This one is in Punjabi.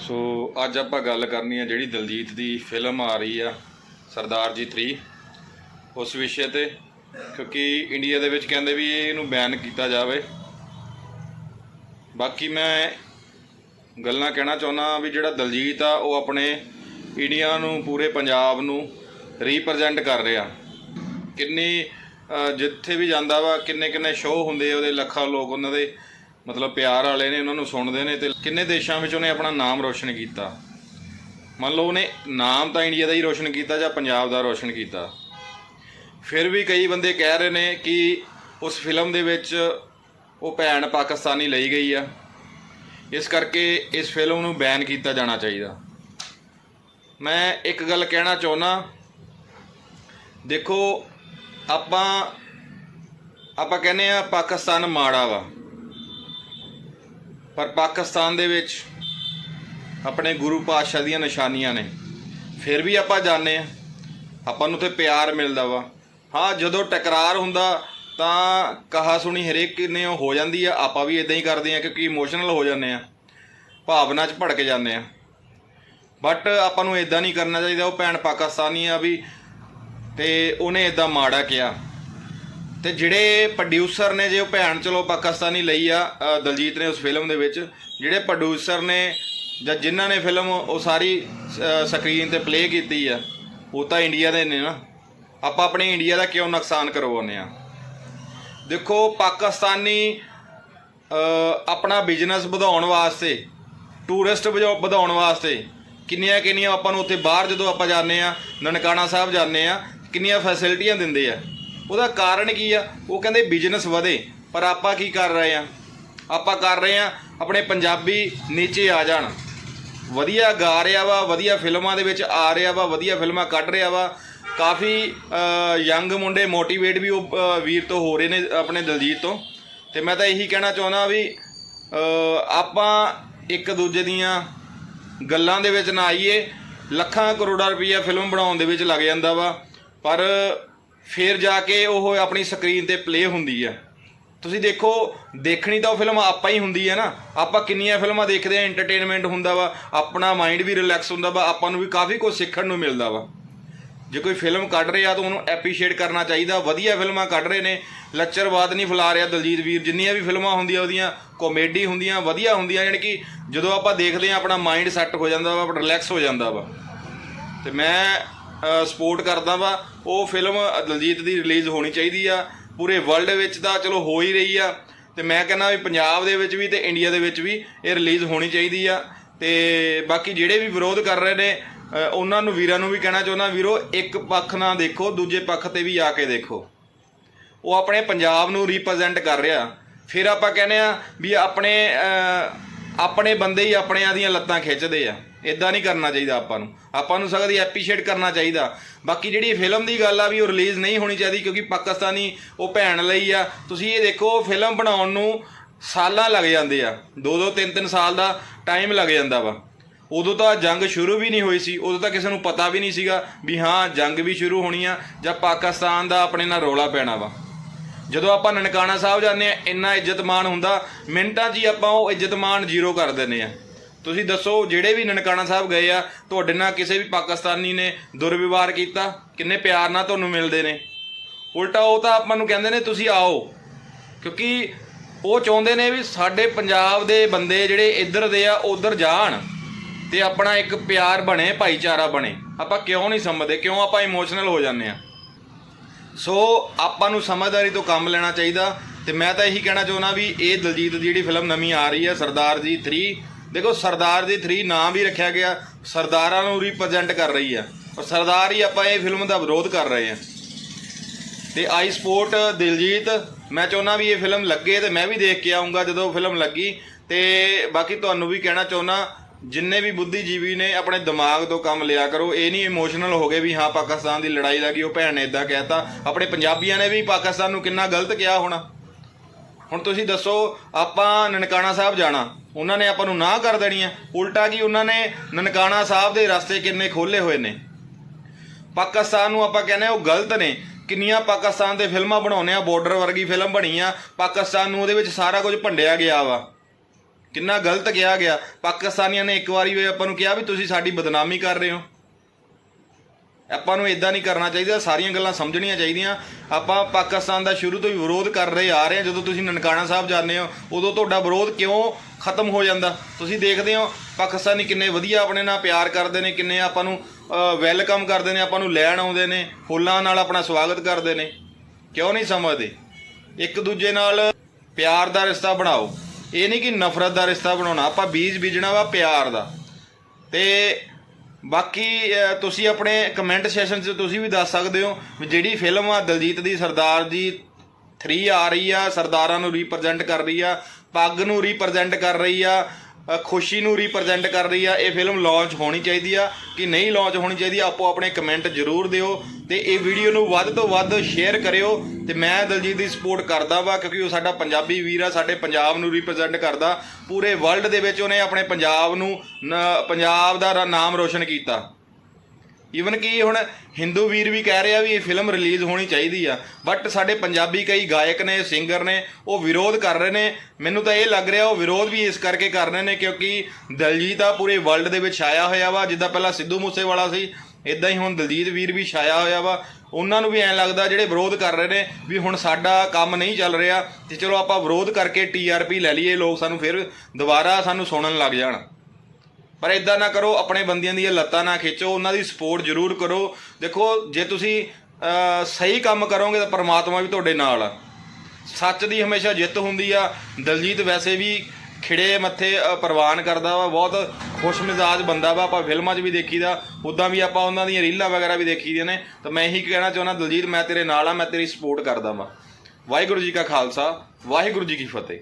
ਸੋ ਅੱਜ ਆਪਾਂ ਗੱਲ ਕਰਨੀ ਆ ਜਿਹੜੀ ਦਲਜੀਤ ਦੀ ਫਿਲਮ ਆ ਰਹੀ ਆ, ਸਰਦਾਰ ਜੀ 3 ਉਸ ਵਿਸ਼ੇ ਤੇ, ਕਿਉਂਕਿ ਇੰਡੀਆ ਦੇ ਵਿੱਚ ਕਹਿੰਦੇ ਵੀ ਇਹਨੂੰ ਬੈਨ ਕੀਤਾ ਜਾਵੇ। ਬਾਕੀ ਮੈਂ ਗੱਲਾਂ ਕਹਿਣਾ ਚਾਹੁੰਦਾ ਵੀ ਜਿਹੜਾ ਦਲਜੀਤ ਆ, ਉਹ ਆਪਣੇ ਇੰਡੀਆ ਨੂੰ, ਪੂਰੇ ਪੰਜਾਬ ਨੂੰ ਰੀਪਰੈਜ਼ੈਂਟ ਕਰ ਰਿਹਾ। ਕਿੰਨੀ ਜਿੱਥੇ ਵੀ ਜਾਂਦਾ ਵਾ ਕਿੰਨੇ ਕਿੰਨੇ ਸ਼ੋਅ ਹੁੰਦੇ ਆ ਉਹਦੇ, ਲੱਖਾਂ ਲੋਕ ਉਹਨਾਂ ਦੇ। ਮਤਲਬ ਪਿਆਰ ਵਾਲੇ ਨੇ ਉਹਨਾਂ ਨੂੰ ਸੁਣਦੇ ਨੇ ਤੇ ਕਿੰਨੇ ਦੇਸ਼ਾਂ ਵਿੱਚ ਉਹਨੇ ਆਪਣਾ ਨਾਮ ਰੋਸ਼ਨ ਕੀਤਾ? ਮੰਨ ਲਓ ਉਹਨੇ ਨਾਮ ਤਾਂ ਇੰਡੀਆ ਦਾ ਹੀ ਰੋਸ਼ਨ ਕੀਤਾ ਜਾਂ ਪੰਜਾਬ ਦਾ ਰੋਸ਼ਨ ਕੀਤਾ। ਫਿਰ ਵੀ ਕਈ ਬੰਦੇ ਕਹਿ ਰਹੇ ਨੇ ਕਿ ਉਸ ਫਿਲਮ ਦੇ ਵਿੱਚ ਉਹ ਭੈਣ ਪਾਕਿਸਤਾਨੀ ਲਈ ਗਈ ਆ। ਇਸ ਕਰਕੇ ਇਸ ਫਿਲਮ ਨੂੰ ਬੈਨ ਕੀਤਾ ਜਾਣਾ ਚਾਹੀਦਾ। ਮੈਂ ਇੱਕ ਗੱਲ ਕਹਿਣਾ ਚਾਹੁੰਦਾ ਦੇਖੋ ਆਪਾਂ ਆਪਾਂ ਕਹਿੰਦੇ ਆ ਪਾਕਿਸਤਾਨ ਮਾੜਾ ਵਾ। ਪਰ ਪਾਕਿਸਤਾਨ ਦੇ ਵਿੱਚ ਆਪਣੇ ਗੁਰੂ ਪਾਤਸ਼ਾਹ ਦੀਆਂ ਨਿਸ਼ਾਨੀਆਂ ਨੇ। ਫਿਰ ਵੀ ਆਪਾਂ ਜਾਣਦੇ ਆ ਆਪਾਂ ਨੂੰ ਤੇ ਪਿਆਰ ਮਿਲਦਾ ਵਾ। ਹਾਂ, ਜਦੋਂ ਟਕਰਾਰ ਹੁੰਦਾ, ਤਾਂ ਕਹਾ ਸੁਣੀ ਹਰੇਕ ਨੇ ਉਹ ਹੋ ਜਾਂਦੀ ਆ। ਆਪਾਂ ਵੀ ਇਦਾਂ ਹੀ ਕਰਦੇ ਆ ਕਿਉਂਕਿ ਇਮੋਸ਼ਨਲ ਹੋ ਜਾਂਦੇ ਆ ਭਾਵਨਾ 'ਚ ਭੜਕ ਜਾਂਦੇ ਆ ਬਟ ਆਪਾਂ ਨੂੰ ਇਦਾਂ ਨਹੀਂ ਕਰਨਾ ਚਾਹੀਦਾ, ਉਹ ਭੈਣ ਪਾਕਿਸਤਾਨੀ ਆ ਵੀ ਤੇ ਉਹਨੇ ਇਦਾਂ ਮਾੜਾ ਕਿਹਾ। ਤੇ ਜਿਹੜੇ ਪ੍ਰੋਡਿਊਸਰ ਨੇ ਜੇ ਉਹ ਭੈਣ ਚਲੋ ਪਾਕਿਸਤਾਨੀ ਲਈ ਆ ਅ, ਦਲਜੀਤ ਨੇ ਉਸ ਫਿਲਮ ਦੇ ਵਿੱਚ ਜਿਹੜੇ ਪ੍ਰੋਡਿਊਸਰ ਨੇ ਜਾਂ ਜਿਨ੍ਹਾਂ ਨੇ ਫਿਲਮ ਉਹ ਸਾਰੀ ਸਕਰੀਨ ਤੇ ਪਲੇ ਕੀਤੀ ਆ ਉਹ ਤਾਂ ਇੰਡੀਆ ਦੇ ਨੇ ਨਾ। ਆਪਾਂ ਆਪਣੇ ਇੰਡੀਆ ਦਾ ਕਿਉਂ ਨੁਕਸਾਨ ਕਰਵਾਉਂਦੇ ਆ? ਦੇਖੋ ਪਾਕਿਸਤਾਨੀ ਅ, ਆਪਣਾ ਬਿਜ਼ਨਸ ਵਧਾਉਣ ਵਾਸਤੇ ਟੂਰਿਸਟ ਵਧਾਉਣ ਵਾਸਤੇ ਕਿੰਨੀਆਂ ਕਿੰਨੀਆਂ ਆਪਾਂ ਨੂੰ ਉੱਥੇ ਬਾਹਰ ਜਦੋਂ ਆਪਾਂ ਜਾਂਦੇ ਆ ਨਨਕਾਣਾ ਸਾਹਿਬ ਜਾਂਦੇ ਆ ਕਿੰਨੀਆਂ ਫੈਸਿਲਿਟੀਆਂ ਦਿੰਦੇ ਆ। ਉਹਦਾ ਕਾਰਨ ਕੀ ਆ? ਉਹ ਕਹਿੰਦੇ ਬਿਜ਼ਨਸ ਵਧੇ, ਪਰ ਆਪਾਂ ਕੀ ਕਰ ਰਹੇ ਆ? ਆਪਾਂ ਕਰ ਰਹੇ ਆ ਆਪਣੇ ਪੰਜਾਬੀ ਨੀਚੇ ਆ ਜਾਣ। ਵਧੀਆ ਗਾ ਰਿਹਾ ਵਾ, ਵਧੀਆ ਫਿਲਮਾਂ ਦੇ ਵਿੱਚ ਆ ਰਿਹਾ ਵਾ, ਵਧੀਆ ਫਿਲਮਾਂ ਕੱਢ ਰਿਹਾ ਵਾ। ਕਾਫੀ ਯੰਗ ਮੁੰਡੇ ਮੋਟੀਵੇਟ ਵੀ ਉਹ ਵੀਰ ਤੋਂ ਹੋ ਰਹੇ ਨੇ ਆਪਣੇ ਦਲਜੀਤ ਤੋਂ। ਤੇ ਮੈਂ ਤਾਂ ਇਹੀ ਕਹਿਣਾ ਚਾਹੁੰਦਾ ਵੀ ਆਪਾਂ ਇੱਕ ਦੂਜੇ ਦੀਆਂ ਗੱਲਾਂ ਦੇ ਵਿੱਚ ਨਾ ਆਈਏ। ਲੱਖਾਂ ਕਰੋੜਾਂ ਰੁਪਈਆ ਫਿਲਮ ਬਣਾਉਣ ਦੇ ਵਿੱਚ ਲੱਗ ਜਾਂਦਾ ਵਾ। ਪਰ ਫਿਰ ਜਾ ਕੇ ਉਹ ਆਪਣੀ ਸਕਰੀਨ ਤੇ ਪਲੇ ਹੁੰਦੀ ਆ। ਤੁਸੀਂ ਦੇਖੋ, ਦੇਖਣੀ ਤਾਂ ਉਹ ਫਿਲਮ ਆਪਾਂ ਹੀ ਹੁੰਦੀ ਹੈ ਨਾ। ਆਪਾਂ ਕਿੰਨੀਆਂ ਫਿਲਮਾਂ ਦੇਖਦੇ ਆ ਐਂਟਰਟੇਨਮੈਂਟ ਹੁੰਦਾ ਵਾ, ਆਪਣਾ ਮਾਈਂਡ ਵੀ ਰਿਲੈਕਸ ਹੁੰਦਾ ਵਾ, ਆਪਾਂ ਨੂੰ ਵੀ ਕਾਫੀ ਕੁਝ ਸਿੱਖਣ ਨੂੰ ਮਿਲਦਾ ਵਾ। ਜੇ ਕੋਈ ਫਿਲਮ ਕੱਢ ਰਿਹਾ ਤਾਂ ਉਹਨੂੰ ਐਪਰੀਸ਼ੀਏਟ ਕਰਨਾ ਚਾਹੀਦਾ। ਵਧੀਆ ਫਿਲਮਾਂ ਕੱਢ ਰਹੇ ਨੇ, ਲੱਚਰਵਾਦ ਨਹੀਂ ਫੁਲਾ ਰਿਹਾ ਦਲਜੀਤ ਵੀਰ। ਜਿੰਨੀਆਂ ਵੀ ਫਿਲਮਾਂ ਹੁੰਦੀਆਂ, ਉਹਦੀਆਂ ਕਾਮੇਡੀ ਹੁੰਦੀਆਂ, ਵਧੀਆ ਹੁੰਦੀਆਂ, ਯਾਨੀ ਕਿ ਜਦੋਂ ਆਪਾਂ ਦੇਖਦੇ ਆ, ਆਪਣਾ ਮਾਈਂਡ ਸੈੱਟ ਹੋ ਜਾਂਦਾ ਵਾ ਰਿਲੈਕਸ ਹੋ ਜਾਂਦਾ ਵਾ। ਤੇ ਮੈਂ ਸਪੋਰਟ ਕਰਦਾ ਵਾ। ਉਹ ਫਿਲਮ ਦਲਜੀਤ ਦੀ ਰਿਲੀਜ਼ ਹੋਣੀ ਚਾਹੀਦੀ ਆ। ਪੂਰੇ ਵਰਲਡ ਵਿੱਚ ਤਾਂ ਚਲੋ ਹੋ ਹੀ ਰਹੀ ਆ। ਤੇ ਮੈਂ ਕਹਿੰਦਾ ਵੀ ਪੰਜਾਬ ਦੇ ਵਿੱਚ ਵੀ ਤੇ ਇੰਡੀਆ ਦੇ ਵਿੱਚ ਵੀ ਇਹ ਰਿਲੀਜ਼ ਹੋਣੀ ਚਾਹੀਦੀ ਆ। ਤੇ ਬਾਕੀ ਜਿਹੜੇ ਵੀ ਵਿਰੋਧ ਕਰ ਰਹੇ ਨੇ ਉਹਨਾਂ ਨੂੰ ਵੀਰਾਂ ਨੂੰ ਵੀ ਕਹਿਣਾ ਚਾਹੁੰਦਾ, ਵੀਰੋ, ਇੱਕ ਪੱਖ ਨਾ ਦੇਖੋ, ਦੂਜੇ ਪੱਖ ਤੇ ਵੀ ਆ ਕੇ ਦੇਖੋ। ਉਹ ਆਪਣੇ ਪੰਜਾਬ ਨੂੰ ਰਿਪਰੈਜ਼ੈਂਟ ਕਰ ਰਿਹਾ। ਫਿਰ ਆਪਾਂ ਕਹਿੰਦੇ ਆ ਵੀ ਆਪਣੇ ਆਪਣੇ ਬੰਦੇ ਹੀ ਆਪਣਿਆਂ ਦੀਆਂ ਲੱਤਾਂ ਖਿੱਚਦੇ ਆ। ਇਦਾਂ ਨਹੀਂ ਕਰਨਾ ਚਾਹੀਦਾ ਆਪਾਂ ਨੂੰ। ਆਪਾਂ ਨੂੰ ਸਗਦੀ ਐਪਰੀਸ਼ੀਏਟ ਕਰਨਾ ਚਾਹੀਦਾ। ਬਾਕੀ ਜਿਹੜੀ ਫਿਲਮ ਦੀ ਗੱਲ ਆ ਵੀ ਉਹ ਰਿਲੀਜ਼ ਨਹੀਂ ਹੋਣੀ ਚਾਹੀਦੀ ਕਿਉਂਕਿ ਪਾਕਿਸਤਾਨੀ ਉਹ ਭੈਣ ਲਈ ਆ। ਤੁਸੀਂ ਇਹ ਦੇਖੋ ਫਿਲਮ ਬਣਾਉਣ ਨੂੰ ਸਾਲਾਂ ਲੱਗ ਜਾਂਦੇ ਆ। ਦੋ ਦੋ, ਤਿੰਨ ਤਿੰਨ ਸਾਲ ਦਾ ਟਾਈਮ ਲੱਗ ਜਾਂਦਾ ਵਾ। ਉਦੋਂ ਤਾਂ ਜੰਗ ਸ਼ੁਰੂ ਵੀ ਨਹੀਂ ਹੋਈ ਸੀ। ਉਦੋਂ ਤਾਂ ਕਿਸੇ ਨੂੰ ਪਤਾ ਵੀ ਨਹੀਂ ਸੀਗਾ ਵੀ ਹਾਂ, ਜੰਗ ਵੀ ਸ਼ੁਰੂ ਹੋਣੀ ਆ ਜਾਂ ਪਾਕਿਸਤਾਨ ਦਾ ਆਪਣੇ ਨਾਲ ਰੌਲਾ ਪੈਣਾ ਵਾ। ਜਦੋਂ ਆਪਾਂ ਨਨਕਾਣਾ ਸਾਹਿਬ ਜਾਂਦੇ ਆ, ਇੰਨਾ ਇੱਜ਼ਤਮਾਨ ਹੁੰਦਾ। ਮਿੰਟਾਂ 'ਚ ਹੀ ਆਪਾਂ ਉਹ ਇੱਜ਼ਤਮਾਨ ਜ਼ੀਰੋ ਕਰ ਦਿੰਦੇ ਆ। ਤੁਸੀਂ ਦੱਸੋ, ਜਿਹੜੇ ਵੀ ਨਨਕਾਣਾ ਸਾਹਿਬ ਗਏ ਆ, ਤੁਹਾਡੇ ਨਾਲ ਕਿਸੇ ਵੀ ਪਾਕਿਸਤਾਨੀ ਨੇ ਦੁਰਵਿਵਹਾਰ ਕੀਤਾ? ਕਿੰਨੇ ਪਿਆਰ ਨਾਲ ਤੁਹਾਨੂੰ ਮਿਲਦੇ ਨੇ? ਉਲਟਾ ਉਹ ਤਾਂ ਆਪਾਂ ਨੂੰ ਕਹਿੰਦੇ ਨੇ, ਤੁਸੀਂ ਆਓ। ਕਿਉਂਕਿ ਉਹ ਚਾਹੁੰਦੇ ਨੇ ਵੀ ਸਾਡੇ ਪੰਜਾਬ ਦੇ ਬੰਦੇ ਜਿਹੜੇ ਇੱਧਰ ਦੇ ਆ, ਉਧਰ ਜਾਣ ਤੇ ਆਪਣਾ ਇੱਕ ਪਿਆਰ ਬਣੇ, ਭਾਈਚਾਰਾ ਬਣੇ। ਆਪਾਂ ਕਿਉਂ ਨਹੀਂ ਸਮਝਦੇ? ਕਿਉਂ ਆਪਾਂ ਇਮੋਸ਼ਨਲ ਹੋ ਜਾਂਦੇ ਆ? ਸੋ ਆਪਾਂ ਨੂੰ ਸਮਝਦਾਰੀ ਤੋਂ ਕੰਮ ਲੈਣਾ ਚਾਹੀਦਾ। ਤੇ ਮੈਂ ਤਾਂ ਇਹੀ ਕਹਿਣਾ ਚਾਹੁੰਦਾ ਵੀ ਇਹ ਦਲਜੀਤ ਦੀ ਜਿਹੜੀ ਫਿਲਮ ਨਵੀਂ ਆ ਰਹੀ ਹੈ, ਸਰਦਾਰ ਜੀ 3 ਦੇਖੋ, ਸਰਦਾਰ ਦੀ 3 ਨਾਮ ਵੀ ਰੱਖਿਆ ਗਿਆ, ਸਰਦਾਰਾਂ ਨੂੰ ਰਿਪਰੈਜ਼ੈਂਟ ਕਰ ਰਹੀ ਆ। ਔਰ ਸਰਦਾਰ ਹੀ ਆਪਾਂ ਇਹ ਫਿਲਮ ਦਾ ਵਿਰੋਧ ਕਰ ਰਹੇ ਆ। ਤੇ ਆਈ ਸਪੋਰਟ ਦਿਲਜੀਤ, ਮੈਂ ਚਾਹੁੰਦਾ ਵੀ ਇਹ ਫਿਲਮ ਲੱਗੇ ਤੇ ਮੈਂ ਵੀ ਦੇਖ ਕੇ ਆਉਂਗਾ ਜਦੋਂ ਫਿਲਮ ਲੱਗੀ। ਤੇ ਬਾਕੀ ਤੁਹਾਨੂੰ ਵੀ ਕਹਿਣਾ ਚਾਹੁੰਦਾ ਜਿੰਨੇ ਵੀ ਬੁੱਧੀਜੀਵੀ ਨੇ ਆਪਣੇ ਦਿਮਾਗ ਤੋਂ ਕੰਮ ਲਿਆ ਕਰੋ, ਇਹ ਨਹੀਂ ਇਮੋਸ਼ਨਲ ਹੋ ਗਏ ਵੀ ਹਾਂ, ਪਾਕਿਸਤਾਨ ਦੀ ਲੜਾਈ ਲੱਗੀ ਉਹ ਭੈਣ ਨੇ ਇਦਾਂ ਕਹਿਤਾ। ਆਪਣੇ ਪੰਜਾਬੀਆਂ ਨੇ ਵੀ ਪਾਕਿਸਤਾਨ ਨੂੰ ਕਿੰਨਾ ਗਲਤ ਕਿਹਾ ਹੋਣਾ। ਹੁਣ ਤੁਸੀਂ ਦੱਸੋ, ਆਪਾਂ ਨਨਕਾਣਾ ਸਾਹਿਬ ਜਾਣਾ। ਉਹਨਾਂ ਨੇ ਆਪਾਂ ਨੂੰ ਨਾ ਕਰ ਦੇਣੀ ਹੈ ਉਲਟਾ ਕੀ ਉਹਨਾਂ ਨੇ ਨਨਕਾਣਾ ਸਾਹਿਬ ਦੇ ਰਸਤੇ ਕਿੰਨੇ ਖੋਲੇ ਹੋਏ ਨੇ। ਪਾਕਿਸਤਾਨ ਨੂੰ ਆਪਾਂ ਕਹਿੰਦੇ ਆ ਉਹ ਗਲਤ ਨੇ। ਕਿੰਨੀਆਂ ਪਾਕਿਸਤਾਨ ਦੇ ਫਿਲਮਾਂ ਬਣਾਉਂਦੇ ਆ ਬਾਰਡਰ ਵਰਗੀ ਫਿਲਮ ਬਣੀ ਆ। ਪਾਕਿਸਤਾਨ ਨੂੰ ਉਹਦੇ ਵਿੱਚ ਸਾਰਾ ਕੁਝ ਭੰਡਿਆ ਗਿਆ ਵਾ। ਕਿੰਨਾ ਗਲਤ ਕਿਹਾ ਗਿਆ। ਪਾਕਿਸਤਾਨੀਆਂ ਨੇ ਇੱਕ ਵਾਰੀ ਵੀ ਆਪਾਂ ਨੂੰ ਕਿਹਾ ਵੀ ਤੁਸੀਂ ਸਾਡੀ ਬਦਨਾਮੀ ਕਰ ਰਹੇ ਹੋ। ਆਪਾਂ ਨੂੰ ਇਦਾਂ ਨਹੀਂ ਕਰਨਾ ਚਾਹੀਦਾ, ਸਾਰੀਆਂ ਗੱਲਾਂ ਸਮਝਣੀਆਂ ਚਾਹੀਦੀਆਂ। ਆਪਾਂ ਪਾਕਿਸਤਾਨ ਦਾ ਸ਼ੁਰੂ ਤੋਂ ਹੀ ਵਿਰੋਧ ਕਰ ਰਹੇ ਆ ਰਹੇ ਹਾਂ, ਜਦੋਂ ਤੁਸੀਂ ਨਨਕਾਣਾ ਸਾਹਿਬ ਜਾਂਦੇ ਹੋ, ਉਦੋਂ ਤੁਹਾਡਾ ਵਿਰੋਧ ਕਿਉਂ ਖਤਮ ਹੋ ਜਾਂਦਾ? ਤੁਸੀਂ ਦੇਖਦੇ ਹੋ, ਪਾਕਿਸਤਾਨੀ ਕਿੰਨੇ ਵਧੀਆ ਆਪਣੇ ਨਾਲ ਪਿਆਰ ਕਰਦੇ ਨੇ, ਕਿੰਨੇ ਆਪਾਂ ਨੂੰ ਵੈਲਕਮ ਕਰਦੇ ਨੇ, ਆਪਾਂ ਨੂੰ ਲੈਣ ਆਉਂਦੇ ਨੇ, ਫੁੱਲਾਂ ਨਾਲ ਆਪਣਾ ਸਵਾਗਤ ਕਰਦੇ ਨੇ। ਕਿਉਂ ਨਹੀਂ ਸਮਝਦੇ? ਇੱਕ ਦੂਜੇ ਨਾਲ ਪਿਆਰ ਦਾ ਰਿਸ਼ਤਾ ਬਣਾਓ। ਇਹ ਨਹੀਂ ਕਿ ਨਫ਼ਰਤ ਦਾ ਰਿਸ਼ਤਾ ਬਣਾਉਣਾ, ਆਪਾਂ ਬੀਜ ਬੀਜਣਾ ਵਾ ਪਿਆਰ ਦਾ। ਤੇ ਬਾਕੀ ਅਹ, ਤੁਸੀਂ ਆਪਣੇ ਕਮੈਂਟ ਸੈਸ਼ਨ 'ਚ ਤੁਸੀਂ ਵੀ ਦੱਸ ਸਕਦੇ ਹੋ ਵੀ ਜਿਹੜੀ ਫਿਲਮ ਆ ਦਲਜੀਤ ਦੀ ਸਰਦਾਰ ਜੀ 3 ਆ ਰਹੀ ਆ ਸਰਦਾਰਾਂ ਨੂੰ ਰਿਪਰੈਜ਼ੈਂਟ ਕਰ ਰਹੀ ਆ ਪੱਗ ਨੂੰ ਰਿਪਰੈਜ਼ੈਂਟ ਕਰ ਰਹੀ ਆ ਖੁਸ਼ੀ ਨੂੰ ਰਿਪਰੈਜ਼ੈਂਟ ਕਰ ਰਹੀ ਆ। ਇਹ ਫਿਲਮ ਲਾਂਚ ਹੋਣੀ ਚਾਹੀਦੀ ਆ। ਕਿ ਨਹੀਂ ਲਾਂਚ ਹੋਣੀ ਚਾਹੀਦੀ, ਆਪੋ ਆਪਣੇ ਕਮੈਂਟ ਜ਼ਰੂਰ ਦਿਓ ਤੇ ਇਹ ਵੀਡੀਓ ਨੂੰ ਵੱਧ ਤੋਂ ਵੱਧ ਸ਼ੇਅਰ ਕਰਿਓ ਤੇ ਮੈਂ ਦਲਜੀਤ ਦੀ ਸਪੋਰਟ ਕਰਦਾ ਵਾ ਕਿਉਂਕਿ ਉਹ ਸਾਡਾ ਪੰਜਾਬੀ ਵੀਰ ਆ, ਸਾਡੇ ਪੰਜਾਬ ਨੂੰ ਰਿਪਰੈਜ਼ੈਂਟ ਕਰਦਾ। ਪੂਰੇ ਵਰਲਡ ਦੇ ਵਿੱਚ ਉਹਨੇ ਆਪਣੇ ਪੰਜਾਬ ਨੂੰ ਪੰਜਾਬ ਦਾ ਨਾਮ ਰੋਸ਼ਨ ਕੀਤਾ। ਈਵਨ ਕਿ ਹੁਣ ਹਿੰਦੂ ਵੀਰ ਵੀ ਕਹਿ ਰਿਹਾ ਵੀ ਇਹ ਫਿਲਮ ਰਿਲੀਜ਼ ਹੋਣੀ ਚਾਹੀਦੀ ਆ। ਬਟ ਸਾਡੇ ਪੰਜਾਬੀ ਕਈ ਗਾਇਕ ਨੇ ਸਿੰਗਰ ਨੇ, ਉਹ ਵਿਰੋਧ ਕਰ ਰਹੇ ਨੇ। ਮੈਨੂੰ ਤਾਂ ਇਹ ਲੱਗ ਰਿਹਾ ਉਹ ਵਿਰੋਧ ਵੀ ਇਸ ਕਰਕੇ ਕਰ ਰਹੇ ਨੇ ਕਿਉਂਕਿ ਦਲਜੀਤ ਆ ਪੂਰੇ ਵਰਲਡ ਦੇ ਵਿੱਚ ਛਾਇਆ ਹੋਇਆ ਵਾ। ਜਿੱਦਾਂ ਪਹਿਲਾਂ ਸਿੱਧੂ ਮੂਸੇਵਾਲਾ ਸੀ ਇਦਾਂ ਹੀ ਹੁਣ ਦਲਜੀਤ ਵੀਰ ਵੀ ਛਾਇਆ ਹੋਇਆ ਵਾ। ਉਹਨਾਂ ਨੂੰ ਵੀ ਐਂ ਲੱਗਦਾ ਜਿਹੜੇ ਵਿਰੋਧ ਕਰ ਰਹੇ ਨੇ ਵੀ ਹੁਣ ਸਾਡਾ ਕੰਮ ਨਹੀਂ ਚੱਲ ਰਿਹਾ ਤੇ ਚਲੋ ਆਪਾਂ ਵਿਰੋਧ ਕਰਕੇ ਟੀਆਰਪੀ ਲੈ ਲਈਏ, ਲੋਕ ਸਾਨੂੰ ਫਿਰ ਦੁਬਾਰਾ ਸਾਨੂੰ ਸੁਣਨ ਲੱਗ ਜਾਣ। ਪਰ ਇਦਾਂ ਨਾ ਕਰੋ, ਆਪਣੇ ਬੰਦਿਆਂ ਦੀਆਂ ਲੱਤਾਂ ਨਾ ਖਿੱਚੋ, ਉਹਨਾਂ ਦੀ ਸਪੋਰਟ ਜ਼ਰੂਰ ਕਰੋ। ਦੇਖੋ, ਜੇ ਤੁਸੀਂ ਸਹੀ ਕੰਮ ਕਰੋਗੇ ਤਾਂ ਪਰਮਾਤਮਾ ਵੀ ਤੁਹਾਡੇ ਨਾਲ ਆ। ਸੱਚ ਦੀ ਹਮੇਸ਼ਾ ਜਿੱਤ ਹੁੰਦੀ ਆ। ਦਲਜੀਤ ਵੈਸੇ ਵੀ ਖਿੜੇ ਮੱਥੇ ਪ੍ਰਵਾਨ ਕਰਦਾ ਵਾ। ਬਹੁਤ ਖੁਸ਼ ਮਿਜ਼ਾਜ ਬੰਦਾ ਵਾ। ਆਪਾਂ ਫਿਲਮਾਂ 'ਚ ਵੀ ਦੇਖੀਦਾ। ਉਦਾਂ ਵੀ ਆਪਾਂ ਉਹਨਾਂ ਦੀਆਂ ਰੀਲਾਂ ਵਗੈਰਾ ਵੀ ਦੇਖੀਦੀਆਂ ਨੇ। ਤਾਂ ਮੈਂ ਇਹੀ ਕਹਿਣਾ ਚਾਹੁੰਦਾ, ਦਲਜੀਤ, ਮੈਂ ਤੇਰੇ ਨਾਲ ਆ, ਮੈਂ ਤੇਰੀ ਸਪੋਰਟ ਕਰਦਾ ਵਾਂ। ਵਾਹਿਗੁਰੂ ਜੀ ਕਾ ਖਾਲਸਾ, ਵਾਹਿਗੁਰੂ ਜੀ ਕੀ ਫਤਿਹ।